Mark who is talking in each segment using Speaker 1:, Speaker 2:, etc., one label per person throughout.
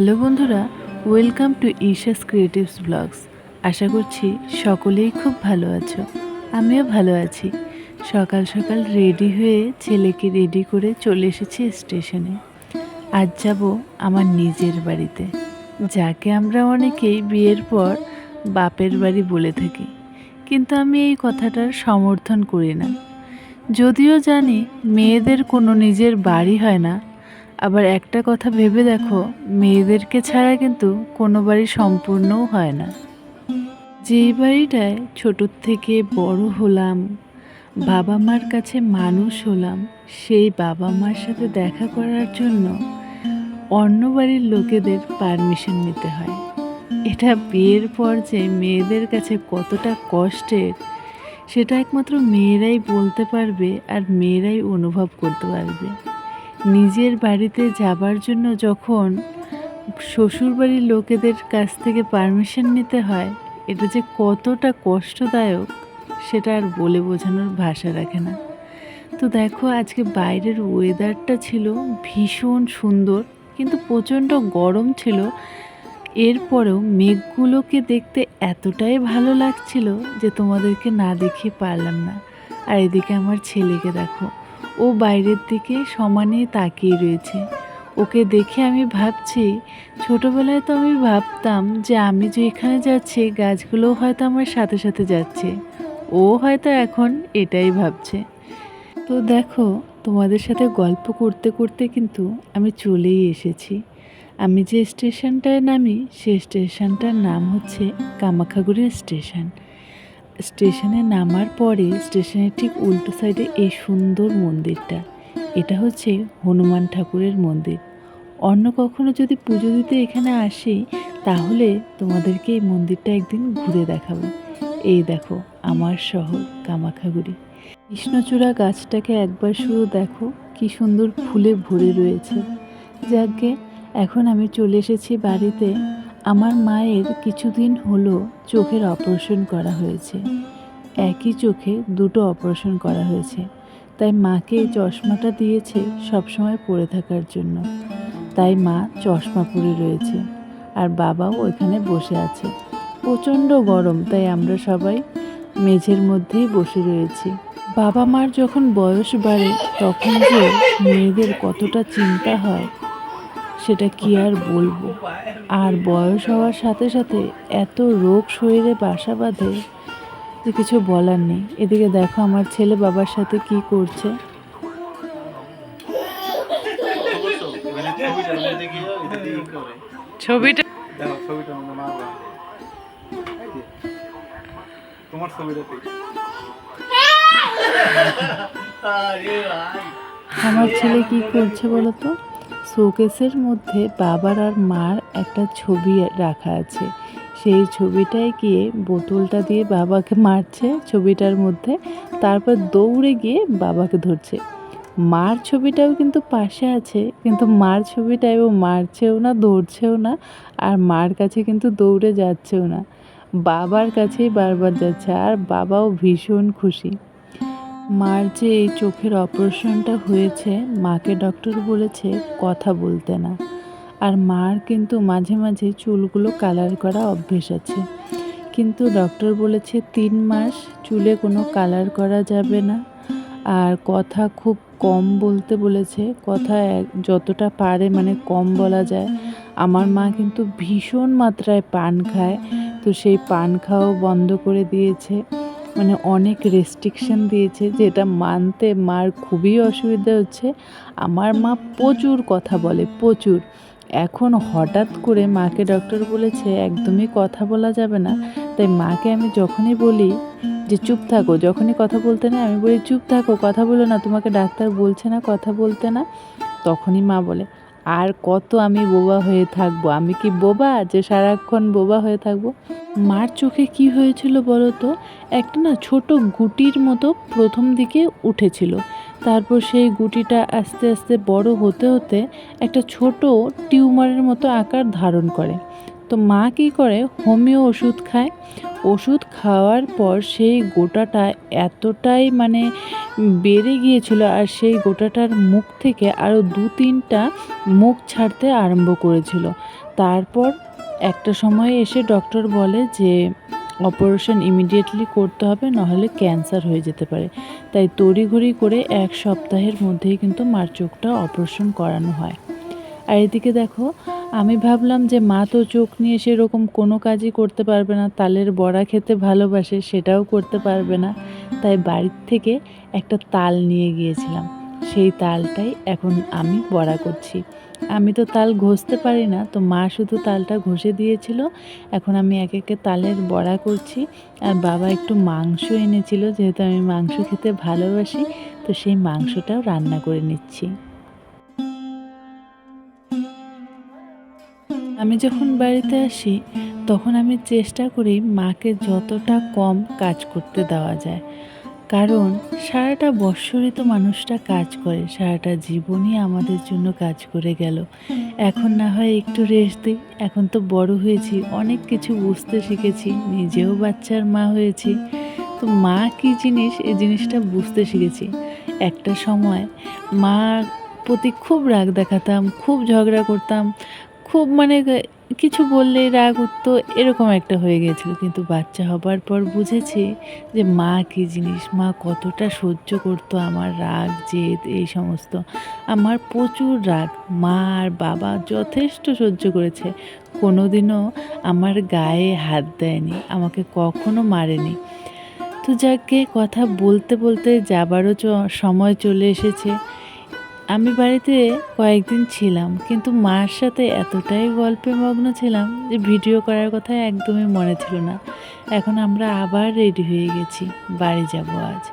Speaker 1: Hello বন্ধুরা, welcome to Isha's creatives blogs. আশা করছি সকলেই খুব ভালো আছো, আমিও ভালো আছি। সকাল সকাল রেডি হয়ে ছেলেকে রেডি করে চলে এসেছি স্টেশনে। আজ যাব আমার নিজের বাড়িতে, যাকে আমরা অনেকেই বিয়ের পর বাপের বাড়ি বলে থাকি। কিন্তু আমি এই কথাটার সমর্থন করি না। যদিও জানি মেয়েদের কোনো নিজের বাড়ি হয় না আবার একটা কথা ভেবে দেখো, মেয়েদেরকে ছাড়া কিন্তু কোনো বাড়ি সম্পূর্ণও হয় না। যেই বাড়িটায় ছোটোর থেকে বড় হলাম বাবা মার কাছে মানুষ হলাম, সেই বাবা মার সাথে দেখা করার জন্য অন্য বাড়ির লোকেদের পারমিশন নিতে হয়। এটা বিয়ের পর যে মেয়েদের কাছে কতটা কষ্টের, সেটা একমাত্র মেয়েরাই বলতে পারবে আর মেয়েরাই অনুভব করতে পারবে। নিজের বাড়িতে যাবার জন্য যখন শ্বশুরবাড়ির লোকেদের কাছ থেকে পারমিশন নিতে হয়, এটা যে কতটা কষ্টদায়ক, সেটা আর বলে বোঝানোর ভাষা রাখে না। তো দেখো, আজকে বাইরের ওয়েদারটা ছিল ভীষণ সুন্দর, কিন্তু প্রচণ্ড গরম ছিল। এরপরেও মেঘগুলোকে দেখতে এতটাই ভালো লাগছিল যে তোমাদেরকে না দেখিয়ে পারলাম না। আর এদিকে আমার ছেলেকে দেখো ও বাইরের দিকে সমানে তাকিয়ে রয়েছে। ওকে দেখে আমি ভাবছি, ছোটোবেলায় তো আমি ভাবতাম যে আমি যে এখানে যাচ্ছি গাছগুলো হয়তো আমার সাথে সাথে যাচ্ছে। ও হয়তো এখন এটাই ভাবছে। তো দেখো, তোমাদের সাথে গল্প করতে করতে কিন্তু আমি চলেই এসেছি। আমি যে স্টেশনটায় নামি সেই স্টেশনটার নাম হচ্ছে কামাখাগুড়ি স্টেশন। স্টেশনে নামার পরে স্টেশনের ঠিক উল্টো সাইডে এই সুন্দর মন্দিরটা। এটা হচ্ছে হনুমান ঠাকুরের মন্দির। অন্য কখনো যদি পুজো দিতে এখানে আসি, তাহলে তোমাদেরকে এই মন্দিরটা একদিন ঘুরে দেখাবো। এই দেখো, আমার শহর কামাখাগুড়ি। কৃষ্ণচূড়া গাছটাকে একবার শুধু দেখো, কি সুন্দর ফুলে ভরে রয়েছে। যাকে এখন আমি চলে এসেছি বাড়িতে। আমার মায়ের কিছুদিন হলো চোখের অপারেশন করা হয়েছে। একই চোখে দুটো অপারেশন করা হয়েছে। তাই মাকে চশমাটা দিয়েছে সবসময় পরে থাকার জন্য। তাই মা চশমা পরে রয়েছে। আর বাবাও ওইখানে বসে আছে। প্রচণ্ড গরম, তাই আমরা সবাই মেঝের মধ্যেই বসে রয়েছি। বাবা মার যখন বয়স বাড়ে, তখন যে মেয়েদের কতটা চিন্তা হয় সেটা কি আর বলব? আর বয়স হওয়ার সাথে সাথে এত রোগ শরীরে বাসা বাঁধে যে কিছু বলার নেই। এদিকে দেখো আমার ছেলে বাবার সাথে কি করছে। ছবিটা।
Speaker 2: তোমার
Speaker 1: আমার ছেলে কি করছে বলো তো? শোকেসের মধ্যে বাবার আর মার একটা ছবি রাখা আছে। সেই ছবিটায় গিয়ে বোতলটা দিয়ে বাবাকে মারছে ছবিটার মধ্যে, তারপর দৌড়ে গিয়ে বাবাকে ধরছে। মার ছবিটাও কিন্তু পাশে আছে, কিন্তু মার ছবিটায় ও মারছেও না, ধরছেও না, আর মার কাছে কিন্তু দৌড়ে যাচ্ছেও না। বাবার কাছেই বারবার যাচ্ছে, আর বাবাও ভীষণ খুশি। মার যে এই চোখের অপারেশনটা হয়েছে, মাকে ডক্টর বলেছে কথা বলতে না। আর মার কিন্তু মাঝে মাঝে চুলগুলো কালার করা অভ্যেস আছে। কিন্তু ডক্টর বলেছে তিন মাস চুলে কোনো কালার করা যাবে না। আর কথা খুব কম বলতে বলেছে, কথা যতটা পারে মানে কম বলা যায়। আমার মা কিন্তু ভীষণ মাত্রায় পান খায়, তো সেই পান খাওয়াও বন্ধ করে দিয়েছে। মানে অনেক রেস্ট্রিকশন দিয়েছে যেটা মানতে মার খুবই অসুবিধা হচ্ছে। আমার মা প্রচুর কথা বলে, প্রচুর। এখন হঠাৎ করে মাকে ডক্টর বলেছে, একদমই কথা বলা যাবে না। তাই মাকে আমি যখনই বলি যে, চুপ থাকো। যখনই কথা বলতে না আমি বলি, চুপ থাকো, কথা বলো না। তোমাকে ডাক্তার বলছে না, কথা বলতে না। তখনই মা বলে আর কত আমি বোবা হয়ে থাকব? আমি কি বোবা যে সারাক্ষণ বোবা হয়ে থাকব? মার চোখে কি হয়েছিল বলো তো একটা না ছোট গুটির মতো প্রথম দিকে উঠেছিল। তারপর সেই গুটিটা আস্তে আস্তে বড় হতে হতে একটা ছোট টিউমারের মতো আকার ধারণ করে। তো মা কী করে? হোমিও ওষুধ খায়। ওষুধ খাওয়ার পর সেই গোটাটা এতটাই মানে বেড়ে গিয়েছিল আর সেই গোটাটার মুখ থেকে আরও দু তিনটা মুখ ছাড়তে আরম্ভ করেছিল। তারপর একটা সময় এসে ডক্টর বলে যে, অপারেশন ইমিডিয়েটলি করতে হবে, নাহলে ক্যান্সার হয়ে যেতে পারে। তাই তড়িঘড়ি করে এক সপ্তাহের মধ্যেই কিন্তু মার চোখটা অপারেশন করানো হয়। আর এদিকে দেখো আমি ভাবলাম যে মা তো চোখ নিয়ে সেরকম কোনো কাজই করতে পারবে না, তালের বড়া খেতে ভালোবাসে, সেটাও করতে পারবে না। তাই বাড়ির থেকে একটা তাল নিয়ে গিয়েছিলাম। সেই তালটাই এখন আমি বড়া করছি। আমি তো তাল ঘষতে পারি না, তো মা শুধু তালটা ঘষে দিয়েছিল। এখন আমি এক একে তালের বড়া করছি। আর বাবা একটু মাংস এনেছিল, যেহেতু আমি মাংস খেতে ভালোবাসি, তো সেই মাংসটাও রান্না করে নিচ্ছি। আমি যখন বাড়িতে আসি, তখন আমি চেষ্টা করি মাকে যতটা কম কাজ করতে দেওয়া যায়। কারণ সারাটা বৎসরই তো মানুষটা কাজ করে, সারাটা জীবনই আমাদের জন্য কাজ করে গেল। এখন না হয় একটু রেস্ট দিই। এখন তো বড় হয়েছি, অনেক কিছু বুঝতে শিখেছি, নিজেও বাচ্চার মা হয়েছি। তো মা কী জিনিস এই জিনিসটা বুঝতে শিখেছি। একটা সময় মা প্রতি খুব রাগ দেখাতাম, খুব ঝগড়া করতাম। খুব মানে কিছু বললেই রাগ উঠতো, এরকম একটা হয়ে গেছিল কিন্তু বাচ্চা হবার পর বুঝেছি যে মা কী জিনিস, মা কতটা সহ্য করতো আমার রাগ, জেদ, এই সমস্ত। আমার প্রচুর রাগ, মা আর বাবা যথেষ্ট সহ্য করেছে। কোনোদিনও আমার গায়ে হাত দেয়নি, আমাকে কখনো মারেনি। তো যাকে কথা বলতে বলতে যাবারও সময় চলে এসেছে। আমি বাড়িতে কয়েকদিন ছিলাম, কিন্তু মার সাথে এতটাই গল্পে মগ্ন ছিলাম যে ভিডিও করার কথা একদমই মনে ছিল না। এখন আমরা আবার রেডি হয়ে গেছি, বাড়ি যাব আজ।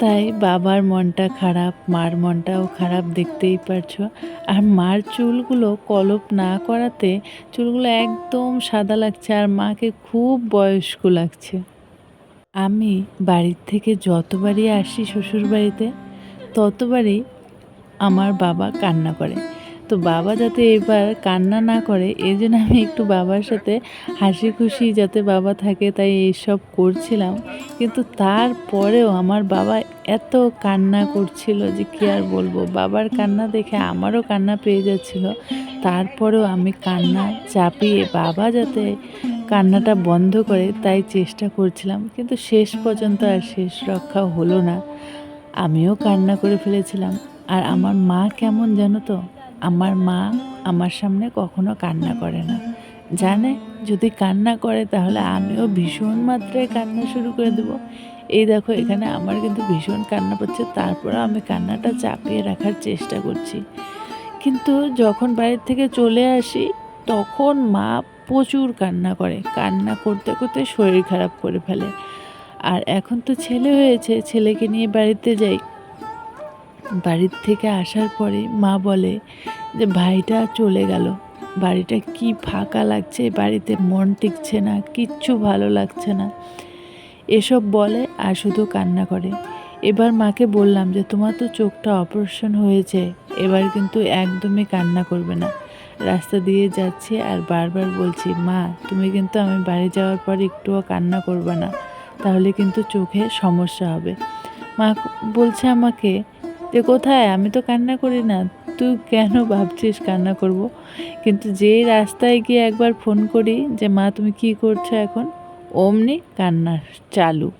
Speaker 1: তাই বাবার মনটা খারাপ, মার মনটাও খারাপ, দেখতেই পারছ। আর মার চুলগুলো কলপ না করাতে চুলগুলো একদম সাদা লাগছে আর মাকে খুব বয়স্ক লাগছে। আমি বাড়ির থেকে যতবারই আসি শ্বশুর বাড়িতে ততবারই আমার বাবা কান্না করে। তো বাবা যাতে এবার কান্না না করে, এই জন্য আমি একটু বাবার সাথে হাসি খুশি যাতে বাবা থাকে তাই এইসব করছিলাম। কিন্তু তারপরেও আমার বাবা এত কান্না করছিল যে কী আর বলব? বাবার কান্না দেখে আমারও কান্না পেয়ে যাচ্ছিল। তারপরেও আমি কান্না চাপিয়ে বাবা যাতে কান্নাটা বন্ধ করে তাই চেষ্টা করছিলাম। কিন্তু শেষ পর্যন্ত আর শেষ রক্ষা হলো না। আমিও কান্না করে ফেলেছিলাম। আর আমার মা কেমন জানো তো? আমার মা আমার সামনে কখনো কান্না করে না। জানে? যদি কান্না করে তাহলে আমিও ভীষণ মাত্রায় কান্না শুরু করে দেব। এই দেখো, এখানে আমার কিন্তু ভীষণ কান্না পাচ্ছে তারপরে আমি কান্নাটা চাপিয়ে রাখার চেষ্টা করছি। কিন্তু যখন বাড়ির থেকে চলে আসি, তখন মা প্রচুর কান্না করে। কান্না করতে করতে শরীর খারাপ করে ফেলে। আর এখন তো ছেলে হয়েছে। ছেলেকে নিয়ে বাড়িতে যাই। বাড়ির থেকে আসার পরে মা বলে যে, ভাইটা চলে গেল। বাড়িটা কি ফাঁকা লাগছে? বাড়িতে মন টিকছে না, কিচ্ছু ভালো লাগছে না। এসব বলে আর শুধু কান্না করে। এবার মাকে বললাম যে, তোমার তো চোখটা অপারেশন হয়েছে, এবার কিন্তু একদমই কান্না করবে না। রাস্তা দিয়ে যাচ্ছি আর বারবার বলছি, মা, তুমি কিন্তু আমি বাড়ি যাওয়ার পর একটুও কান্না করবে না, তাহলে কিন্তু চোখে সমস্যা হবে মা বলছে আমাকে যে কোথায়? আমি তো কান্না করি না। তুই কেন ভাবছিস কান্না করব। কিন্তু যে রাস্তায় গিয়ে একবার ফোন করি যে, মা, তুমি কি করছ এখন? অমনি কান্না চালু।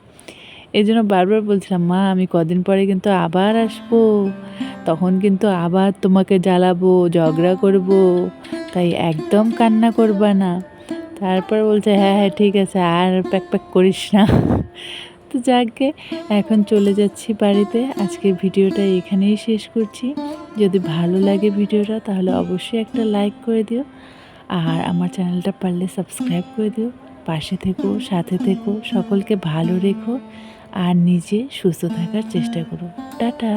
Speaker 1: এই জন্য বারবার বলছিলাম, মা, আমি কদিন পরে কিন্তু আবার আসব। তখন কিন্তু আবার তোমাকে জ্বালাবো, ঝগড়া করব। তাই একদম কান্না করবা না। তারপর বলছে হ্যাঁ হ্যাঁ ঠিক আছে, আর প্যাক প্যাক করিস না। তো যাকে, এখন চলে যাচ্ছি বাড়িতে। আজকে ভিডিওটা এখানেই শেষ করছি। যদি ভালো লাগে ভিডিওটা, তাহলে অবশ্যই একটা লাইক করে দিও। আর আমার চ্যানেলটা পারলে সাবস্ক্রাইব করে দিও। পাশে থেকো, সাথে থেকো, সকলকে ভালো রেখো। আর নিজে সুস্থ থাকার চেষ্টা করো। টাটা!